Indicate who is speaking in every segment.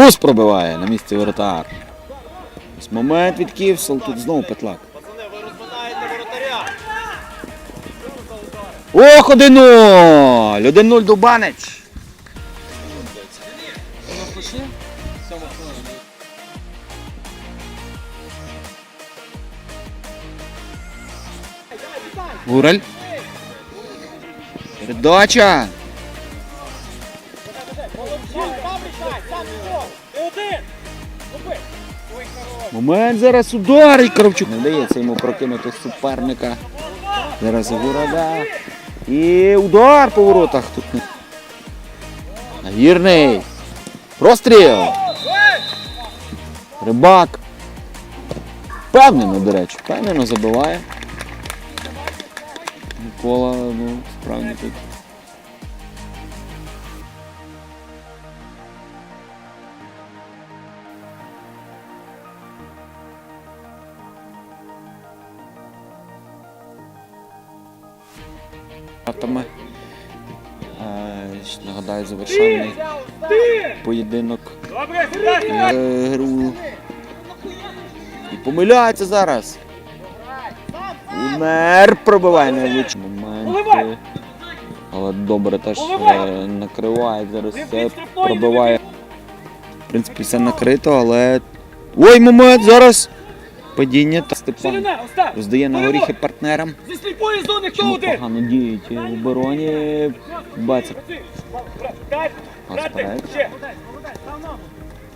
Speaker 1: Рус пробиває на місці воротар. Ось момент від Ківсел, тут знову петлак. Ох, 1-0! 1-0 Дубанич. Гураль. Передача. Момент зараз удар і Коровчук. Не вдається йому прокинути суперника. Зараз Гурада. І удар по воротах тут. Нагірний. Простріл. Рибак. Впевнено, до речі, впевнено забиває. Микола, ну, справді тут. Атоми. Е, Нагадаю, завершальний поєдинок е, гру. І помиляється зараз. Умер пробиває невеличкі моменти. Але добре теж е, накриває зараз все пробиває. В принципі, все накрито, але. Ой, момент зараз! Падіння та Степан роздає на горіхи партнерам.
Speaker 2: Зі сліпої зони хто один?
Speaker 1: погано діють в обороні. Бацик.
Speaker 2: Ще.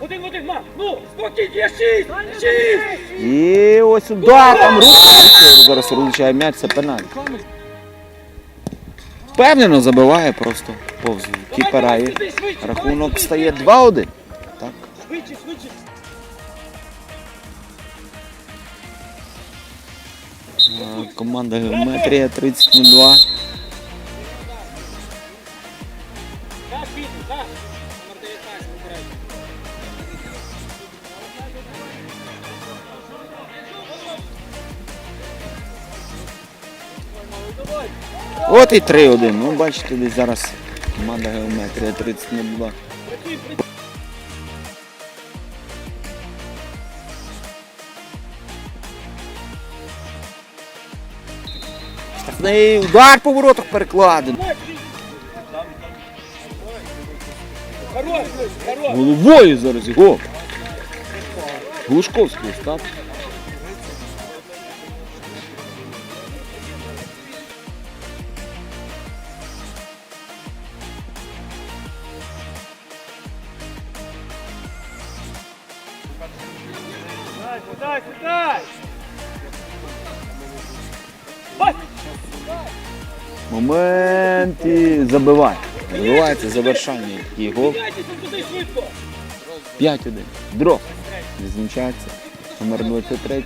Speaker 2: Один в один, ма. Ну, спокій, є шість. Шість.
Speaker 1: І ось удар, там руки. Зараз влучає м'яч, це пенальті. Впевнено забиває просто повз кіпера. І рахунок стає 2-1. Так.
Speaker 2: Швидше, швидше.
Speaker 1: Команда Геометрія 30-02.
Speaker 2: Так, Пітер, так. Номер 19, попередньо.
Speaker 1: От і 3-1. Ну, бачите, десь зараз команда Геометрія 30-02. Штрафний удар по воротах
Speaker 2: хорош.
Speaker 1: Головою зараз його. Глушковський став.
Speaker 2: Сідай, сідай, сідай.
Speaker 1: Момент і забиває. Забивається завершальний такий гол.
Speaker 2: Міняйтеся туди швидко.
Speaker 1: 5-1. Дров. Відзначається. Номер 23.